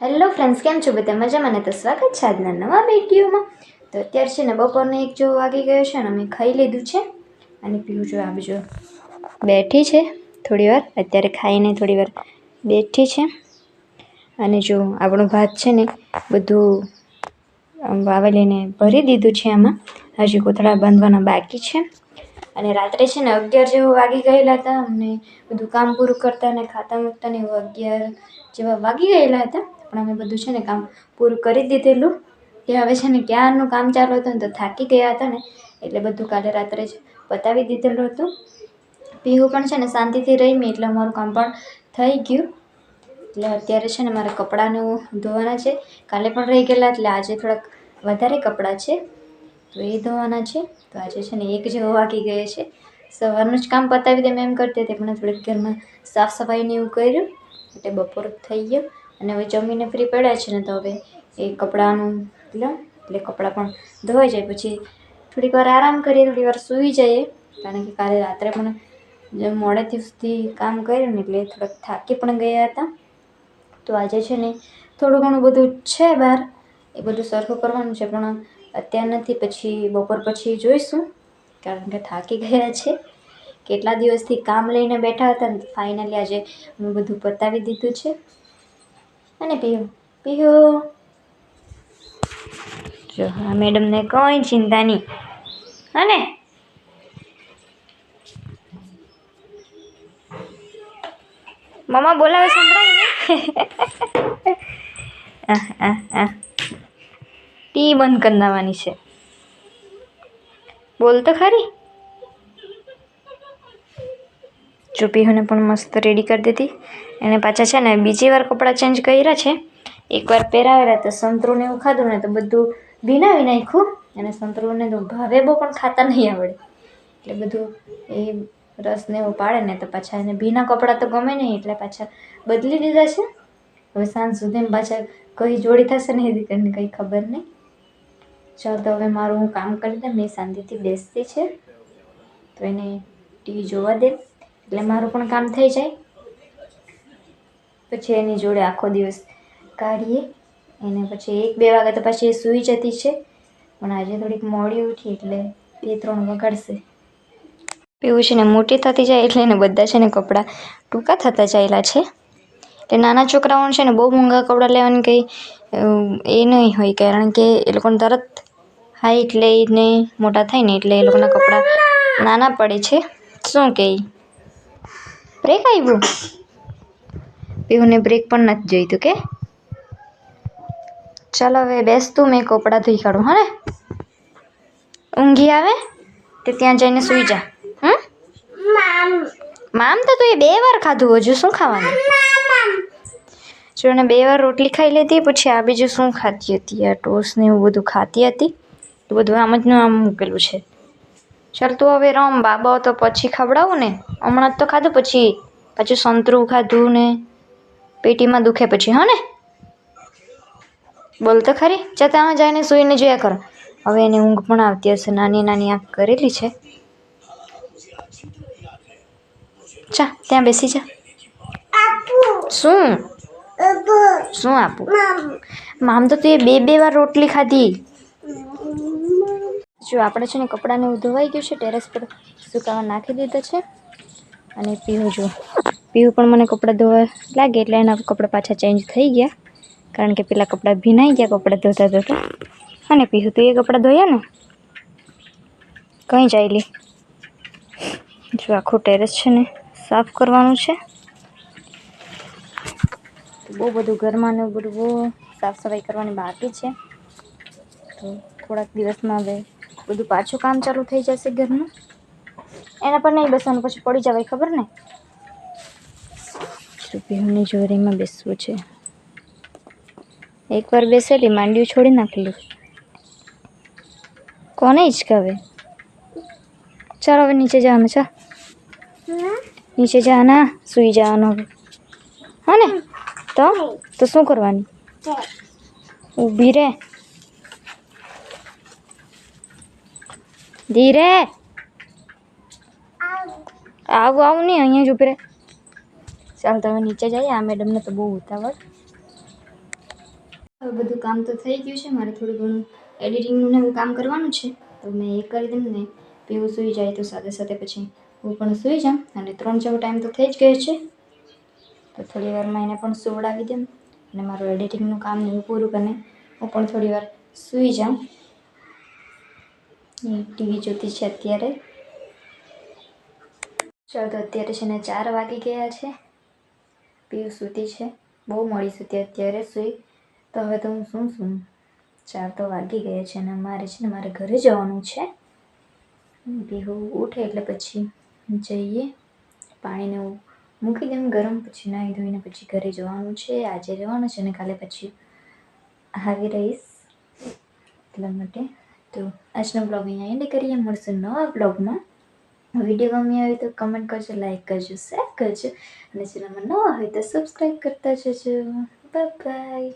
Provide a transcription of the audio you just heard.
Hello friends, કેમ છો બધા? મજામાં ને? તો સ્વાગત છે આજના નવા વિડીયોમાં. તો અત્યારે છે ને બપોરનો એક જો વાગી ગયો છે ને અમે ખાઈ લીધું છે. અને પીવું જો આ બીજો બેઠી છે થોડી વાર. અત્યારે ખાઈને થોડી વાર બેઠી છે. અને જો આપણું ભાત છે ને બધું વાવેલીને ભરી દીધું છે આમાં. હજી કોથળા બાંધવાના બાકી છે. અને રાત્રે છે ને અગિયાર જેવું વાગી ગયેલા હતા. અમને બધું કામ પૂરું કરતા ને ખાતા મૂકતા ને અગિયાર જેવા વાગી ગયેલા હતા. પણ અમે બધું છે ને કામ પૂરું કરી દીધેલું. કે હવે છે ને ક્યારનું કામ ચાલુ હતું ને તો થાકી ગયા હતા ને, એટલે બધું કાલે રાત્રે જ પતાવી દીધેલું હતું. પીવું પણ છે ને શાંતિથી રહીમી એટલે અમારું કામ પણ થઈ ગયું. એટલે અત્યારે છે ને મારે કપડાને ધોવાના છે. કાલે પણ રહી ગયેલા એટલે આજે થોડાક વધારે કપડાં છે. તો એ ધોવાના છે. તો આજે છે ને એક જેવો વાગી ગયો છે. સવારનું જ કામ પતાવી દે એમ કરતી હતી, પણ થોડીક ઘરમાં સાફ સફાઈને એવું કર્યું. એટલે બપોર થઈ ગયો. અને હવે જમીને ફ્રી પડ્યા છે ને તો હવે એ કપડાનું લો એટલે કપડાં પણ ધોવાઈ જાય. પછી થોડીક વાર આરામ કરીએ થોડી વાર સૂઈ જઈએ. કારણ કે કાલે રાત્રે પણ જે મોડેથી સુધી કામ કર્યું ને એટલે થોડાક થાકી પણ ગયા હતા. તો આજે છે ને થોડું ઘણું બધું છે બહાર. એ બધું સરખું કરવાનું છે, પણ અત્યાર નથી. પછી બપોર પછી જોઈશું. કારણ કે થાકી ગયા છે. કેટલા દિવસથી કામ લઈને બેઠા હતા ને ફાઇનલી આજે મેં બધું પતાવી દીધું છે. અને પીયું. પીઓ જો, આ મેડમને કોઈ ચિંતા નહીં. અને? મમ્મા બોલાવે સંભળાય. ટી બંધ કરી નાખવાની છે. બોલ તો ખરી. જો પીહુને પણ મસ્ત રેડી કરી દીધી. એણે પાછા છે ને બીજી વાર કપડાં ચેન્જ કર્યા છે. એકવાર પહેરાવેલા તો સંતરું ને એવું ખાધું ને તો બધું ભીનાવી નાખ્યું. અને સંતરુંને તો ભાવે બહુ પણ ખાતા નહીં આવડે. એટલે બધું એ રસ ને એવું પાડે ને તો પાછા એને ભીના કપડાં તો ગમે નહીં, એટલે પાછા બદલી દીધા છે. હવે સાંજ સુધીમાં પાછા કઈ જોડી થશે ને એ દીકરીને કંઈ ખબર નહીં. ચાલ તો હવે મારું હું કામ કરી દઉં મેં શાંતિથી બેસતી છે. તો એને ટીવી જોવા દે. એટલે મારું પણ કામ થઈ જાય. પછી એની જોડે આખો દિવસ કાઢીએ. એને પછી એક બે વાગે તો પછી એ સૂઈ જતી છે. પણ આજે થોડીક મોડી ઉઠી એટલે બે ત્રણ વગાડશે. પીવું છે ને મોટી થતી જાય એટલે એને બધા છે ને કપડાં ટૂંકા થતા જાયેલા છે. એટલે નાના છોકરાઓને છે ને બહુ મોંઘા કપડાં લેવાની કંઈ એ નહીં હોય. કારણ કે એ લોકોને તરત હાઈટ લઈને મોટા થાય ને એટલે એ લોકોના કપડાં નાના પડે છે. શું કહે બ્રેક આવ્યું? પીહુને બ્રેક પણ નથી જોઈતું કે? ચાલો હવે બેસ તું મેં કપડાં ધોઈ કાઢું હા ને? ઊંઘી આવે? તે ત્યાં જઈને સૂઈ જા. હમ? મામ. તો તું એ બે વાર ખાધું હજુ શું ખાવાનું? જો એને બે વાર રોટલી ખાઈ લીધી પછી આ બીજું શું ખાતી હતી? આ ટોસ ને એવું બધું ખાતી હતી. તો બધું આમ જ નું આમ મૂકેલું છે. ચાલ તું હવે રમ બાબા તો પછી ખવડાવું ને હમણાં જ તો ખાધું પછી પાછું સંતરું ખાધું ને પેટીમાં દુખે પછી હા ને બોલ તો ખરી ચા ત્યાં જઈને સૂઈને જોયા કરો. હવે એને ઊંઘ પણ આવતી હશે નાની નાની આંખ કરેલી છે. ચા ત્યાં બેસી જા. શું? શું આપું? મામ તો તું એ બે બે વાર રોટલી ખાધી. જો આપણે છે ને કપડાને એવું ધોવાઈ ગયું છે, ટેરેસ પર સુકાવા નાખી દીધા છે. અને પીવું જો પીવું પણ મને કપડાં ધોવા લાગે એટલે એના કપડાં પાછા ચેન્જ થઈ ગયા. કારણ કે પેલા કપડાં ભીનાઈ ગયા, કપડાં ધોતા ધોતા. અને પીવું તો એ કપડાં ધોયા ને? કંઈ જાયલી જો આખું ટેરેસ છે ને સાફ કરવાનું છે. બહુ બધું ઘરમાં ને બધું બહુ સાફ સફાઈ કરવાની બાકી છે. તો થોડાક દિવસમાં હવે બધું પાછું કામ ચાલુ થઈ જશે ઘરનું? એના પર નહીં બેસવાનું પછી પડી જવાય ખબર ને? રૂપિયાની જોરીમાં બેસવું છે. એકવાર બેસેલી માંડ્યું છોડી નાખેલું. કોને હિચકાવે ચાલો હવે નીચે જવાનું છે નીચે જવાના સૂઈ જવાનું હવે. હા ને? તો? તો શું કરવાની? ઊભી રે ધીરે. આવું આવું નહીં, અહીંયા જ ઊભી રહે. ચાલ, તમે નીચે જઈએ. આ મેડમને તો બહુ ઉતાવળ. હવે બધું કામ તો થઈ ગયું છે. મારે થોડું ઘણું એડિટિંગનું ને એવું કામ કરવાનું છે. તો મેં એ કરી દઉં ને પીવું સૂઈ જાય તો સાથે સાથે પછી હું પણ સૂઈ જાઉં. અને ત્રણ જેવો ટાઈમ તો થઈ જ ગયો છે. તો થોડી વારમાં એને પણ સુવડાવી દઉં. અને મારું એડિટિંગનું કામ ને એવું પૂરું કરીને હું પણ થોડી વાર સૂઈ જાઉં. ટીવી જોતી છે અત્યારે. ચાલો તો અત્યારે છે ને ચાર વાગી ગયા છે. પીવું સૂતી છે. બહુ મોડી સૂતી અત્યારે સૂઈ. તો હવે તો હું શું શું ચાર તો વાગી ગયા છે અને મારે છે ને મારે ઘરે જવાનું છે. પીહુ ઉઠે એટલે પછી જઈએ. પાણીને મૂકી દઉં ગરમ, પછી નાહી ધોઈને પછી ઘરે જવાનું છે. આજે જવાનું છે અને કાલે પછી આવી રહીશ એટલા માટે. તો આજનો બ્લોગ અહીંયા એન્ડ કરીએ. મળશું નવા બ્લોગમાં વીડિયો ગમી આવે તો કમેન્ટ કરજો લાઈક કરજો શેર કરજો. અને ચેનલમાં નવા હોય તો સબસ્ક્રાઈબ કરતા જજો. બાય